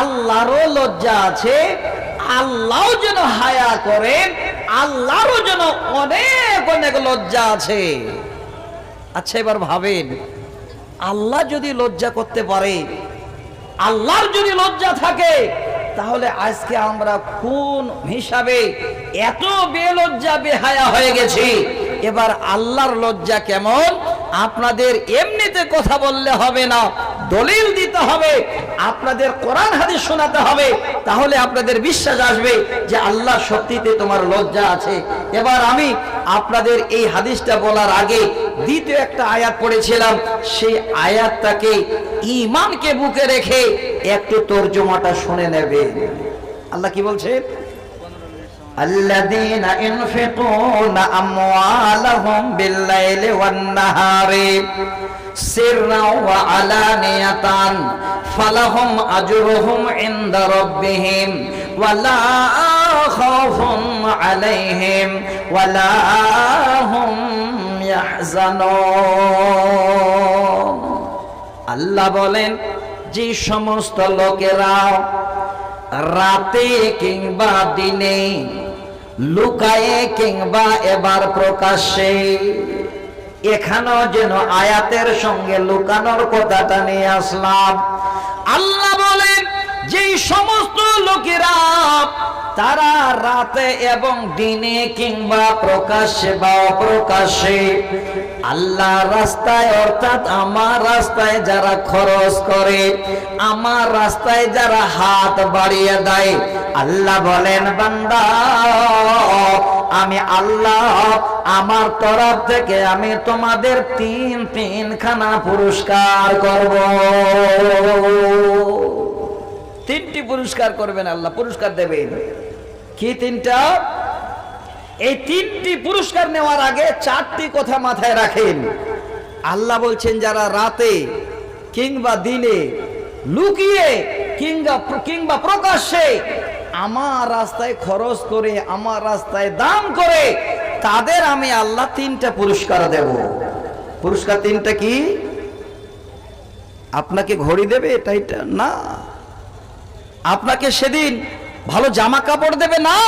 আল্লাহরও লজ্জা আছে আল্লাহ যেন হায়া করেন আল্লাহরও যেন অনেক অনেক লজ্জা আছে। আচ্ছা এবার ভাবেন, আল্লাহ যদি লজ্জা করতে পারে, আল্লাহর যদি লজ্জা থাকে, তাহলে আজকে আমরা কোন হিসাবে এত বেলজ্জা, বেহায়া হয়ে গেছি? এবার আল্লাহর লজ্জা কেমন? আপনাদের এমনিতে কথা বললে হবে না, দলিল দিতে হবে আপনাদের কোরআন হাদিস শোনাতে হবে, তাহলে আপনাদের বিশ্বাস আসবে যে আল্লাহ সত্যিতে তোমার লজ্জা আছে। এবার আমি আপনাদের এই হাদিসটা বলার আগে দ্বিতীয় একটা আয়াত পড়েছিলাম, সেই আয়াতটাকে ইমানকে বুকে রেখে একটু তর্জমাটা শুনে নেবে আল্লাহ কি বলছে? الذين ينفقون أموالهم بالليل والنهار سرا وعلانية فلهم أجرهم عند ربهم ولا خوف عليهم ولا هم يحزنون আল্লাহ বলেন যে সমস্ত লোকেরা রাতে কিংবা দিনে, লুকায়ে কিংবা এবার প্রকাশ্যে। এখানেও যেন আয়াতের সঙ্গে লুকানোর কথাটা নিয়ে আসলাম। আল্লাহ বলেন যে সমস্ত লোকেরা তারা রাতে এবং দিনে কিংবা প্রকাশ্যে বা অপ্রকাশ্যে আল্লাহ রাস্তায়, অর্থাৎ আমার রাস্তায় যারা খরচ করে, আমার রাস্তায় যারা হাত বাড়িয়ে দেয়, আল্লাহ বলেন, বান্দা, আমি আল্লাহ, আমার তরফ থেকে আমি তোমাদের তিন তিনখানা পুরস্কার করব। তিনটি পুরস্কার করবেন আল্লাহ, পুরস্কার দেবেন। কি তিনটা? এই তিনটি পুরস্কার নেওয়ার আগে চারটি কথা মাথায় রাখেন। আল্লাহ বলছেন, যারা রাতে কিংবা দিনে লুকিয়ে কিংবা কিংবা প্রকাশ্যে আমার রাস্তায় খরচ করে, আমার রাস্তায় দান করে, তাদের আমি আল্লাহ তিনটা পুরস্কার দেব। পুরস্কার তিনটা কি? আপনাকে ঘড়ি দেবে এটা? না। আপনাকে সেদিন ভালো জামা কাপড় দেবে না?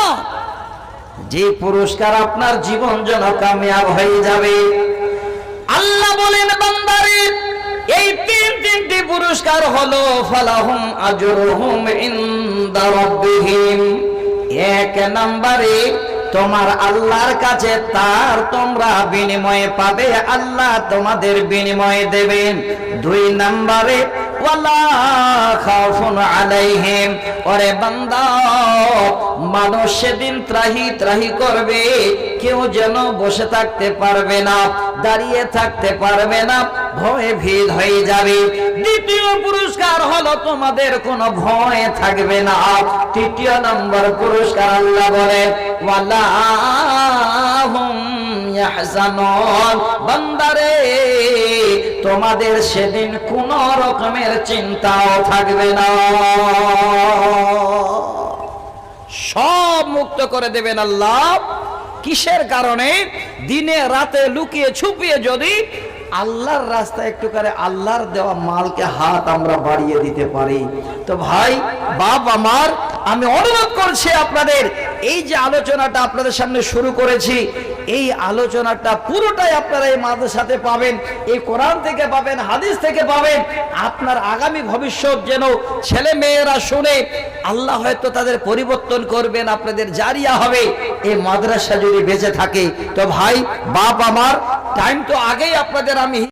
যে পুরস্কার আপনার জীবন যেন কামিয়াব হয়ে যাবে। আল্লাহ বলেন, বান্দারে, এই তিন তিনটি পুরস্কার হলো, ফালাহুম আজরুহুম ইনদা রাব্বিহিম। এক নম্বরে, তোমার আল্লাহর কাছে তার তোমরা বিনিময়ে পাবে, আল্লাহ তোমাদের বিনিময়ে দেবেন। দুই নম্বরে বসে থাকতে পারবে না, দাঁড়িয়ে থাকতে পারবে না, ভয়ে ভিড় হয়ে যাবে। দ্বিতীয় পুরস্কার হলো তোমাদের কোনো ভয় থাকবে না। তৃতীয় নম্বর পুরস্কার আল্লাহ বলে ওয়ালা বান্দারে তোমাদের সেদিন কোন রকমের চিন্তাও থাকবে না। সব মুক্ত করে দেবেন আল্লাহ। কিসের কারণে? দিনে রাতে লুকিয়ে ছুপিয়ে যদি আল্লাহর রাস্তা একটু করে আল্লাহর দেওয়া মালকে হাত আমরা বাড়িয়ে দিতে পারি। তো ভাই, বাপ আমার আমি অনুরোধ করছি আপনাদের, এই যে আলোচনাটা আপনাদের সামনে শুরু করেছি, এই আলোচনাটা পুরোটাই আপনারা এই মাদ্রাসাতে পাবেন, এই কোরআন থেকে পাবেন, হাদিস থেকে পাবেন, আপনার আগামী ভবিষ্যৎ যেন ছেলে মেয়েরা শুনে আল্লাহ হয়তো তাদের পরিবর্তন করবেন, আপনাদের জারিয়া হবে, এই মাদ্রাসা যদি বেঁচে থাকে। তো ভাই, বাপ, আমার টাইম তো আগেই আপনাদের আমি